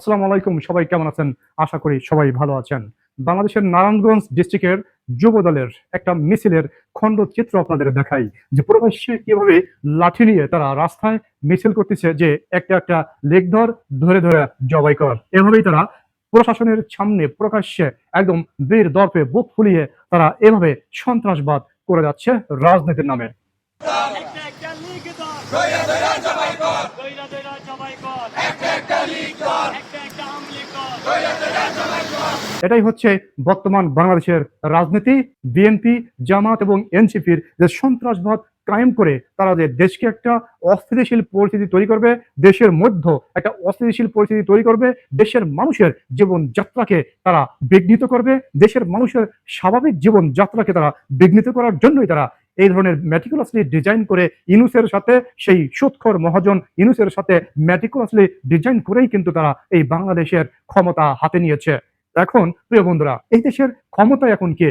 আসসালামু আলাইকুম, সবাই কেমন আছেন? আশা করি সবাই ভালো আছেন। বাংলাদেশের নারায়ণগঞ্জ ডিস্ট্রিক্টের যুব দলের একটা মিছিলের খণ্ড চিত্র আপনাদের দেখাই, যে প্রবাসী কীভাবে লাঠি নিয়ে তারা রাস্তায় মিছিল করতেছে, যে একটা একটা লেগ ধর ধরে ধরে জবাই কর। এভাবেই তারা প্রশাসনের সামনে প্রকাশ্যে একদম বীর দর্পে বুক ফুলিয়ে তারা এভাবে সন্ত্রাসবাদ করে যাচ্ছে রাজনীতির নামে। একটা একটা লিগ দর দইরা দইরা জবাই কর। দইরা দইরা জবাই কর। একটা একটা লিগ কর একটা একটা আমলি কর দইরা দইরা জবাই কর। এটাই হচ্ছে বর্তমান বাংলাদেশের রাজনীতি বিএনপি জামাত এবং এনসিপির যে সন্ত্রাসবাদ কায়েম করে তারা যে দেশকে একটা অস্থিতিশীল পরিস্থিতি তৈরি করবে দেশের মধ্যে একটা অস্থিতিশীল পরিস্থিতি তৈরি করবে দেশের মানুষের জীবন যাত্রাকে তারা বিঘ্নিত করবে দেশের মানুষের স্বাভাবিক জীবন যাত্রাকে তারা বিঘ্নিত করার জন্যই তারা এই ধরনের ম্যাটিকুলাসলি ডিজাইন করে ইনুসের সাথে সেই সুৎখর মহাজন ইনুসের সাথে ম্যাটিকুলাসলি ডিজাইন করেই কিন্তু তারা এই বাংলাদেশের ক্ষমতা হাতে নিয়েছে। এখন, প্রিয় বন্ধুরা, এই দেশের ক্ষমতায় এখন কে?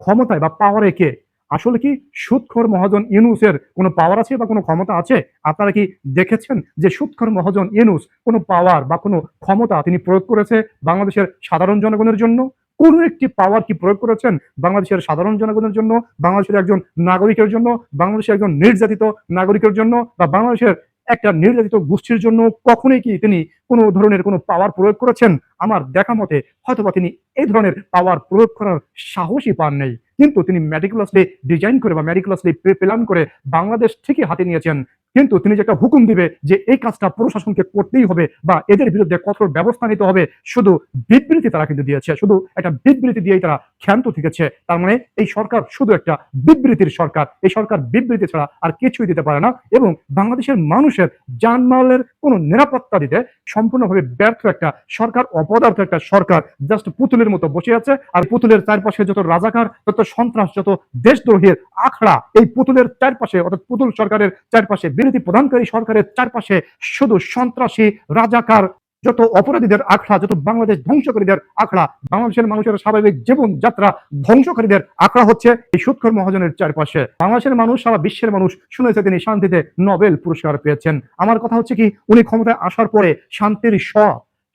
ক্ষমতায় বা পাওয়ারে কে? আসলে কি সুৎখর মহাজন ইউনুসের কোনো পাওয়ার আছে বা কোনো ক্ষমতা আছে? আপনারা কি দেখেছেন যে সুৎখর মহাজন ইউনুস কোনো পাওয়ার বা কোনো ক্ষমতা তিনি প্রয়োগ করেছে বাংলাদেশের সাধারণ জনগণের জন্য? কোনো একটি পাওয়ার কি প্রয়োগ করেছেন? বাংলাদেশের সাধারণ জনগণের জন্য, বাংলাদেশের একজন নাগরিকের জন্য, বাংলাদেশের একজন নির্যাতিত নাগরিকের জন্য, বা বাংলাদেশের একটা নির্যাতিত গোষ্ঠীর জন্য কখনোই কি তিনি কোনো ধরনের কোনো পাওয়ার প্রয়োগ করেছেন? আমার দেখা মতে হয়তোবা তিনি এই ধরনের পাওয়ার প্রয়োগ করার সাহসই পান নেই। কিন্তু তিনি ম্যাডিকুলাসলি ডিজাইন করে বা ম্যাডিকুলাসলি প্ল্যান করে বাংলাদেশ ঠিকই হাতে নিয়েছেন। কিন্তু তিনি যে একটা হুকুম দিবে যে এই কাজটা প্রশাসনকে করতেই হবে বা এদের বিরুদ্ধে কঠোর ব্যবস্থা নিতে হবে, শুধু বিবৃতি তারা কিন্তু দিয়েছে, শুধু একটা বিবৃতি দিয়েই তারা ক্ষান্ত থেকেছে। তার মানে এই সরকার শুধু একটা বিবৃতির সরকার, এই সরকার বিবৃতি ছাড়া আর কিছুই দিতে পারে না এবং বাংলাদেশের মানুষের জানমালের কোনো নিরাপত্তা দিতে সম্পূর্ণভাবে ব্যর্থ একটা সরকার, অপদার্থ একটা সরকার জাস্ট পুতুলের মতো বসে আছে। আর পুতুলের চারপাশে যত রাজাকার যত সন্ত্রাস, যত দেশদ্রোহীর আখড়া, এই পুতুলের চারপাশে, অর্থাৎ পুতুল সরকারের চারপাশে বিরোধী প্রধানকারী সরকারের চারপাশে শুধু সন্ত্রাসী, রাজাকার, যত অপরাধীদের আখড়া, যত বাংলাদেশ ধ্বংসকারীদের আখড়া, বাংলাদেশের মানুষের স্বাভাবিক জীবন যাত্রা ধ্বংসকারীদের আখড়া হচ্ছে এই সুৎখর মহাজনের চারপাশে। বাংলাদেশের মানুষ, সারা বিশ্বের মানুষ শুনেছে তিনি শান্তিতে নোবেল পুরস্কার পেয়েছেন। আমার কথা হচ্ছে কি, উনি ক্ষমতায় আসার পরে শান্তির স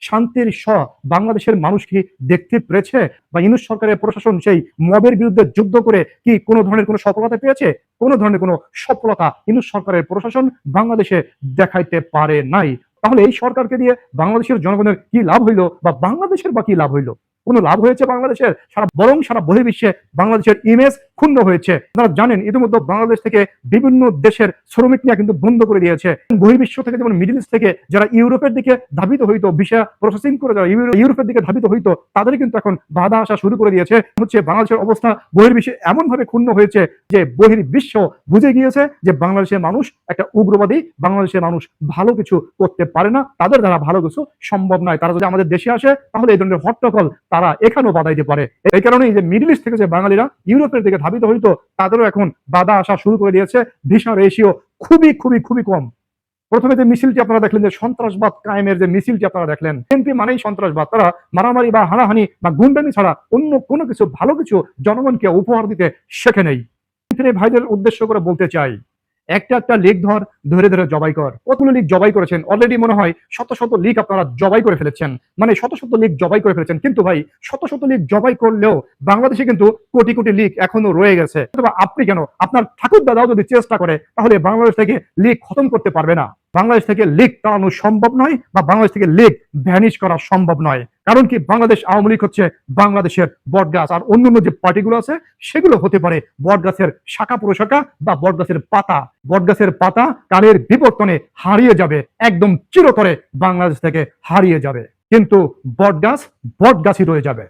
শান্তির স বাংলাদেশের মানুষ কি দেখতে পেরেছে? বা ইউনুস সরকারের প্রশাসন সেই মবের বিরুদ্ধে যুদ্ধ করে কি কোনো ধরনের কোনো সফলতা পেয়েছে? কোনো ধরনের কোনো সফলতা ইউনুস সরকারের প্রশাসন বাংলাদেশে দেখাইতে পারে নাই। তাহলে এই সরকারকে দিয়ে বাংলাদেশের জনগণের কি লাভ হইল? বা বাংলাদেশের বা কি লাভ হইল? কোনো লাভ হয়েছে বাংলাদেশের? সারা বরং সারা বহির্বিশ্বে বাংলাদেশের ইমেজ ক্ষুণ্ণ হয়েছে। আপনারা জানেন, ইতিমধ্যে বাংলাদেশ থেকে বিভিন্ন দেশের শ্রমিক নিয়ে কিন্তু বন্ধ করে দিয়েছে। বহির্বিশ্ব থেকে যেমন মিডিল ইস্ট থেকে যারা ইউরোপের দিকে ধাবিত হইতো ভিসা প্রসেসিং করে যারা ইউরোপের দিকে ধাবিত হইতো, তাদের কিন্তু এখন বাধা আসা শুরু করে দিয়েছে। হচ্ছে বাংলাদেশের অবস্থা বহির্বিশ্বে এমন ভাবে ক্ষুণ্ণ হয়েছে যে বহির্বিশ্ব বুঝে গিয়েছে যে বাংলাদেশের মানুষ একটা উগ্রবাদী, বাংলাদেশের মানুষ ভালো কিছু করতে পারে না। তাদের দ্বারা ভালো কিছু সম্ভব নয়। তারা যদি আমাদের দেশে আসে, তাহলে এই ধরনের হট্টকল তারা এখানেও বাধাইতে পারে। এই কারণে যে মিডল ইস্ট থেকে যে বাঙালিরা ইউরোপের দিকে ধাবিত হইতো তাদেরও এখন বাধা আসা শুরু করে দিয়েছে। ভিসা রেশিও খুবই খুবই খুবই কম। প্রথমে যে মিছিলটি আপনারা দেখলেন, যে সন্ত্রাসবাদ কায়েমের যে মিছিলটি আপনারা দেখলেন বিএনপি মানেই সন্ত্রাসবাদ। তারা মারামারি বা হানাহানি বা গুন্ডানি ছাড়া অন্য কোনো কিছু, ভালো কিছু জনগণকে উপহার দিতে শেখে নেই। ভাইদের উদ্দেশ্য করে বলতে চাই একটা একটা লিক ধর, ধরে ধরে জবাই কর। কতগুলো লিক জবাই করেছেন? অলরেডি মনে হয় শত শত লিক আপনারা জবাই করে ফেলেছেন। মানে শত শত লিক জবাই করে ফেলেছেন। কিন্তু ভাই, শত শত লিক জবাই করলেও বাংলাদেশে কিন্তু কোটি কোটি লিক এখনও রয়ে গেছে। অথবা আপনি কেন? আপনার ঠাকুর দাদাও যদি চেষ্টা করে, তাহলে বাংলাদেশ থেকে লিক খতম করতে পারবে না। বাংলাদেশ থেকে লিগ তাড়ানো সম্ভব নয় বা বাংলাদেশ থেকে লিগ ভ্যানিশ করা সম্ভব নয়। কারণ কি? বাংলাদেশ আওয়ামী লীগ হচ্ছে বাংলাদেশের বটগাছ। আর অন্য অন্য যে পার্টিগুলো আছে, সেগুলো হতে পারে বটগাছের শাখা প্রশাখা বা বটগাছের পাতা। বটগাছের পাতা কালের বিবর্তনে হারিয়ে যাবে, একদম চিরতরে বাংলাদেশ থেকে হারিয়ে যাবে। কিন্তু বটগাছ বটগাছই রয়ে যাবে।